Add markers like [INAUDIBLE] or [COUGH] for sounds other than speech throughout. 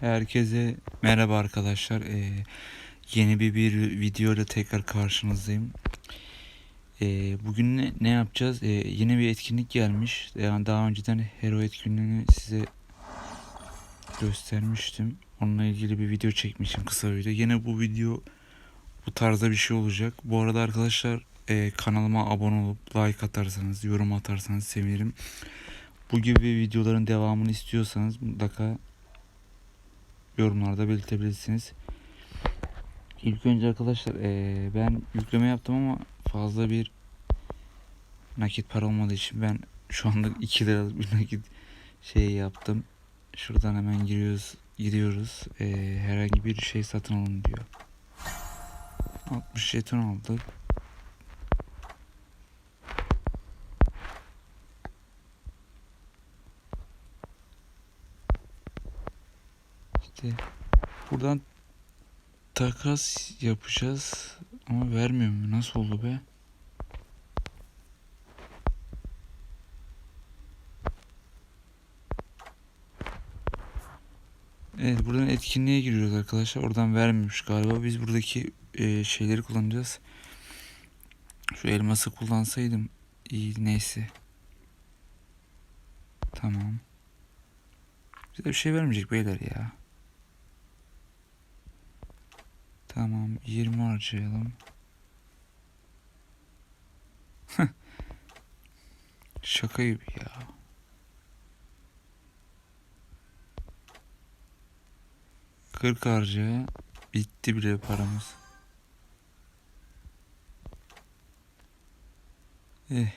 Herkese merhaba arkadaşlar. Ee, yeni bir, bir videoyla tekrar karşınızdayım. Ee, bugün ne, ne yapacağız? Ee, yine bir etkinlik gelmiş. Yani daha önceden Hero etkinliğini size göstermiştim. Onunla ilgili bir video çekmişim kısa video. Yine bu video bu tarzda bir şey olacak. Bu arada arkadaşlar e, kanalıma abone olup like atarsanız, yorum atarsanız sevinirim. Bu gibi videoların devamını istiyorsanız mutlaka yorumlarda belirtebilirsiniz. İlk önce arkadaşlar eee, ben yükleme yaptım ama fazla bir nakit para olmadığı için ben şu anda [LAUGHS] 2 liralık bir nakit şey yaptım. Şuradan hemen giriyoruz giriyoruz. Eee, herhangi bir şey satın alın diyor. 60 jeton aldık. İşte buradan takas yapacağız ama vermiyor mu? Nasıl oldu be? Evet buradan etkinliğe giriyoruz arkadaşlar. Oradan vermiyormuş galiba. Biz buradaki e, şeyleri kullanacağız. Şu elması kullansaydım iyi neyse. Tamam. Bize bir şey vermeyecek beyler ya. Tamam 20 harcayalım. Şaka gibi ya. Kırk harca bitti bile paramız. Eh.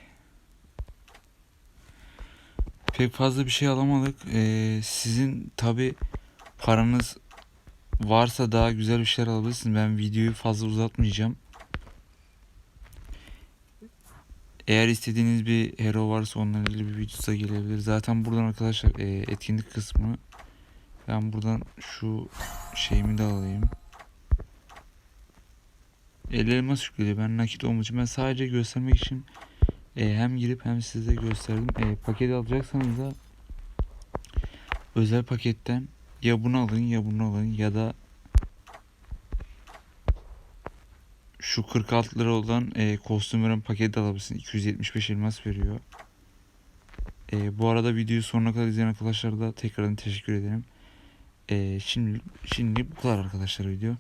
Pek fazla bir şey alamadık. Ee, sizin tabi paranız varsa daha güzel bir şeyler alabilirsiniz. Ben videoyu fazla uzatmayacağım. Eğer istediğiniz bir hero varsa onunla ilgili bir video da gelebilir. Zaten buradan arkadaşlar e, etkinlik kısmı ben buradan şu şeyimi de alayım. Ellerime yükledi. Ben nakit için ben sadece göstermek için e, hem girip hem size gösterdim. E, paket alacaksanız da özel paketten ya bunu alın ya bunu alın ya da şu 46 lira olan e, kostüm veren paketi alabilirsin. 275 elmas veriyor. E, bu arada videoyu sonuna kadar izleyen arkadaşlara da tekrardan teşekkür ederim. E, şimdi şimdi bu kadar arkadaşlar video.